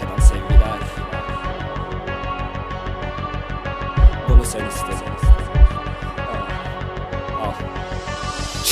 Kargaşadan sevgiler Bunu sen istedin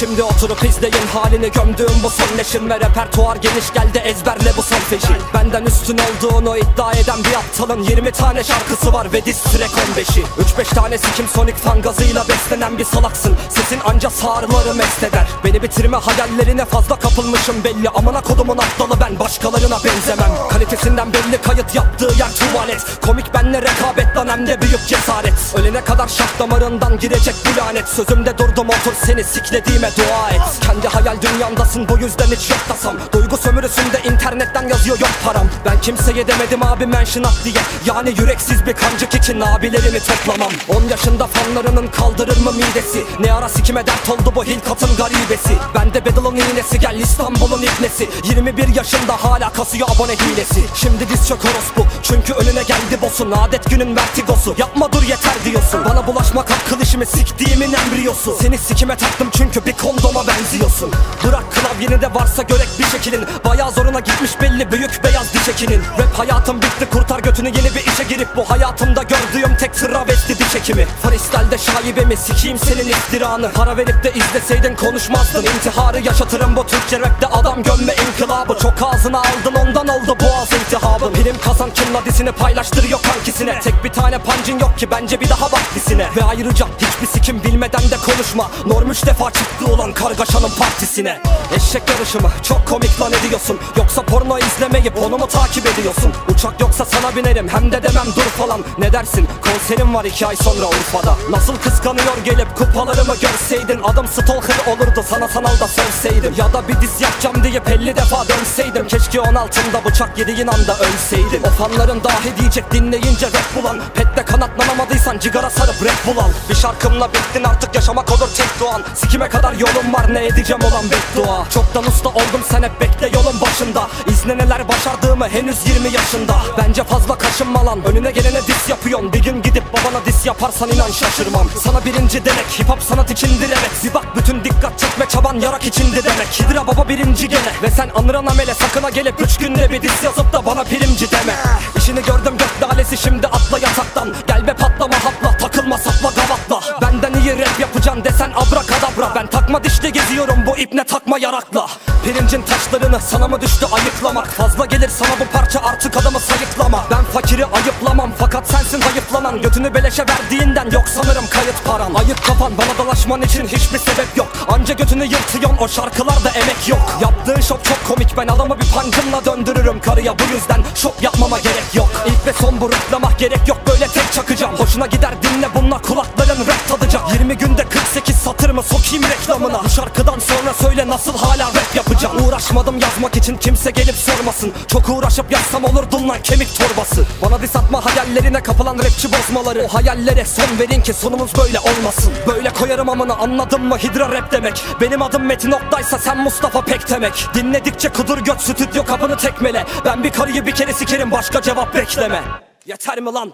Şimdi oturup izleyin halini gömdüğüm bu son neşin Ve repertuar geniş geldi ezberle bu son feşi Benden üstün olduğunu iddia eden bir aptalın 20 tane şarkısı var ve diss track 15'i 3-5 tanesi kim Sonic fan gazıyla beslenen bir salaksın. Sesin anca sağırları mest eder. Beni bitirme hayallerine fazla kapılmışım belli. Amına kodumun aptalı ben başkalarına benzemem. Kalitesinden belli kayıt yaptığı yer tuvalet. Komik benle rekabet lan hem de büyük cesaret. Ölene kadar şah damarından girecek bu lanet. Sözümde durdum otur seni siklediğime dua et. Kendi hayal dünyandasın bu yüzden hiç yok tasam Duygu sömürüsünde internetten yazıyor yok param. Ben kimseye demedim abi mention at diye. Yani yüreksiz bir kancık için abilerimi toplamam. 10 yaşında fanlarının kaldırır mı midesi? Ne ara sikime dert oldu bu hilkatın garibesi? Bende Bedel'ın iğnesi gel İstanbul'un ibnesi. 21 yaşında hala kasıyor abone hilesi. Şimdi diz çök orospu çünkü önüne geldi boss'un. Adet günün vertigosu. Yapma dur yeter diyorsun. Bana bulaşmak hakkıl işimi siktiğimin embriyosu. Seni sikime taktım çünkü bir kondoma benziyorsun Klavyeni de varsa görek bir şekilin. Bayağı zoruna gitmiş belli büyük beyaz diş ekinin. Rap hayatım bitti kurtar götünü yeni bir işe girip Bu hayatımda gördüğüm tek travesti diş ekimi. Freestyle'de şaibemi sikeyim senin iftiranı. Para verip de izleseydin konuşmazdın. İntiharı yaşatırım bu Türkçe rapte adam gömme inkılabı. Çok ağzına aldın ondan oldu boğaz iltihabın Prim kazan kim ladisini paylaştırıyor kankisine. Tek bir tane pancın yok ki bence bir daha bak dizine. Ve ayrıca hiçbir sikim bilmeden de konuşma. Norm üç defa çıktı olan kargaşanın partisine. Eşek yarışı mı çok komik lan ediyorsun. Yoksa porno izlemeyip onu mu takip ediyorsun? Uçak yoksa sana binerim. Hem de demem dur falan. Ne dersin? Konserim var iki ay sonra Urfa'da. Nasıl kıskanıyor gelip kupalarımı görseydin? Adım stalker olurdu. Sana sanalda sövseydim Ya da bir diz yapacağım diye 50 defa dönseydim. Keşke 16'ında bıçak yediğin anda ölseydin O fanların dahi diyecek dinleyince rap bulan. Pette kanatlanamadıysan cigara sarıp rap bul al Bir şarkımla bittin artık yaşamak olur tek doğan. Sikime kadar yolum var ne edeceğim olan beddua. Çoktan usta oldum sen hep bekle yolun başında. İzle neler başardığımı henüz 20 yaşında. Bence fazla kaşınma lan önüne gelene dis yapıyorsun. Bir gün gidip babana dis yaparsan inan şaşırmam. Sana birinci demek hip hop sanat içindir evet. Bir bak bütün dikkat çekme çaban yarak içindi demek. Hidra baba birinci gene ve sen anıran amele sakına gelip Üç günde bir dis yazıp da bana primci deme. İşini gördüm gök dalesi şimdi atla yataktan. Gel be takılma sapla gavatla Benden iyi rap yapacaksın desen abrakadabra. Ben takma dişli geziyorum bu ipne takma yarakla. Pirincin taşlarını sana mı düştü ayıklamak Fazla gelir sana bu parça artık adamı sayıklama. Ben fakiri ayıplamam fakat sensin zayıflanan Götünü beleşe verdiğinden yok sanırım kayıt paran. Ayık kafan bana dalaşman için hiçbir sebep yok. Anca götünü yırtıyorsun o şarkılarda emek yok. Yaptığın şok çok komik ben adamı bir pancımla döndürürüm. Karıya Bu yüzden şok yapmama gerek yok ve son bu rıklamak gerek yok böyle tek çakacağım. Hoşuna gider dinle bununla kulakların rap tadacak. 20 günde 48 satır mı sokayım reklamına? Bu şarkıdan sonra söyle nasıl hala rap Uğraşmadım yazmak için kimse gelip sormasın. Çok uğraşıp yazsam olurdun lan kemik torbası. Bana dis atma hayallerine kapılan rapçi bozmaları. O hayallere son verin ki sonumuz böyle olmasın. Böyle koyarım amına anladın mı? Hidra rap demek. Benim adım Metin Oktay'sa sen Mustafa Pek demek. Dinledikçe kudur göt stüdyo kapını tekmele. Ben bir karıyı bir kere sikerim başka cevap bekleme. Yeter mi lan?